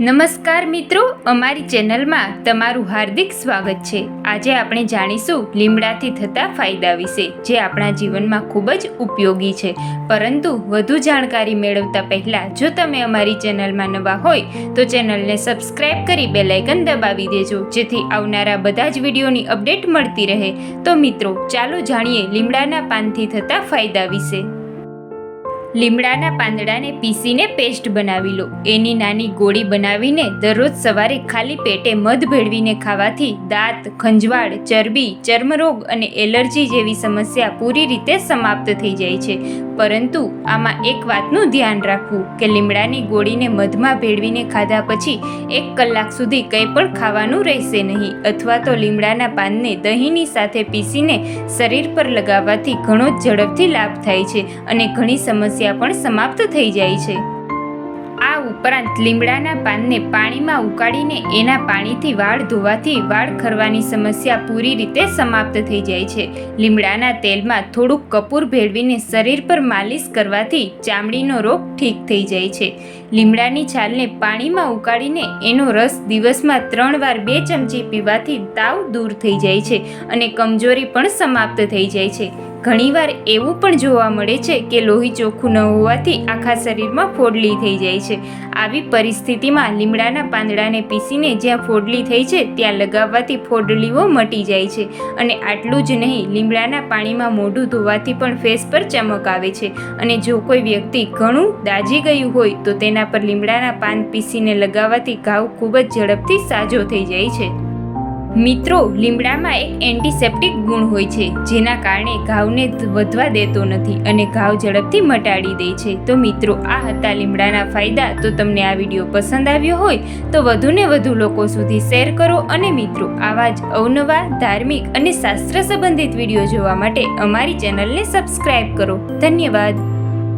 નમસ્કાર મિત્રો, અમારી ચેનલમાં તમારું હાર્દિક સ્વાગત છે. આજે આપણે જાણીશું લીમડાથી થતા ફાયદા વિશે, જે આપણા જીવનમાં ખૂબ જ ઉપયોગી છે. પરંતુ વધુ જાણકારી મેળવતા પહેલાં, જો તમે અમારી ચેનલમાં નવા હોય, તો ચેનલને સબસ્ક્રાઇબ કરી બે લાઇકન દબાવી દેજો, જેથી આવનારા બધા જ વિડીયોની અપડેટ મળતી રહે. તો મિત્રો, ચાલો જાણીએ લીમડાના પાનથી થતા ફાયદા વિશે. લીમડાના પાંદડાને પીસીને પેસ્ટ બનાવી લો. એની નાની ગોળી બનાવીને દરરોજ સવારે ખાલી પેટે મધ ભેળવીને ખાવાથી દાંત, ખંજવાળ, ચરબી, ચર્મરોગ અને એલર્જી જેવી સમસ્યા પૂરી રીતે સમાપ્ત થઈ જાય છે. પરંતુ આમાં એક વાતનું ધ્યાન રાખવું કે લીમડાની ગોળીને મધમાં ભેળવીને ખાધા પછી એક કલાક સુધી કંઈ પણ ખાવાનું રહેશે નહીં અથવા તો લીમડાના પાનને દહીંની સાથે પીસીને શરીર પર લગાવવાથી ઘણો જ ઝડપથી લાભ થાય છે અને ઘણી સમસ્યા પણ સમાપ્ત થઈ જાય છે. આ ઉપરાંત લીમડાના પાનને પાણીમાં ઉકાળીને એના પાણીથી વાળ ધોવાથી વાળ ખરવાની સમસ્યા પૂરી રીતે સમાપ્ત થઈ જાય છે. લીમડાના તેલમાં થોડુંક કપૂર ભેળવીને શરીર પર માલિશ કરવાથી ચામડીનો રોગ ઠીક થઈ જાય છે. લીમડાની છાલને પાણીમાં ઉકાળીને એનો રસ દિવસમાં ત્રણ વાર બે ચમચી પીવાથી તાવ દૂર થઈ જાય છે અને કમજોરી પણ સમાપ્ત થઈ જાય છે. ઘણીવાર એવું પણ જોવા મળે છે કે લોહી ચોખ્ખું ન હોવાથી આખા શરીરમાં ફોડલી થઈ જાય છે. આવી પરિસ્થિતિમાં લીમડાના પાંદડાને પીસીને જ્યાં ફોડલી થઈ છે, ત્યાં લગાવવાથી ફોડલીઓ મટી જાય છે. અને આટલું જ નહીં, લીમડાના પાણીમાં મોઢું ધોવાથી પણ ફેસ પર ચમક આવે છે. અને જો કોઈ વ્યક્તિ ઘણું દાજી ગયું હોય, તો તેના પર લીમડાના પાન પીસીને લગાવવાથી ઘાવ ખૂબ જ ઝડપથી સાજો થઈ જાય છે. મિત્રો, લીમડામાં એક એન્ટિસેપ્ટિક ગુણ હોય છે, જેના કારણે ઘાવને વધવા દેતો નથી અને ઘાવ ઝડપથી મટાડી દે છે. તો મિત્રો, આ હતા લીમડાના ફાયદા. તો તમને આ વીડિયો પસંદ આવ્યો હોય, તો વધુને વધુ લોકો સુધી શેર કરો અને મિત્રો, આવા જ અવનવા, ધાર્મિક અને શાસ્ત્ર સંબંધિત વીડિયો જોવા માટે અમારી ચેનલને સબસ્ક્રાઈબ કરો. ધન્યવાદ.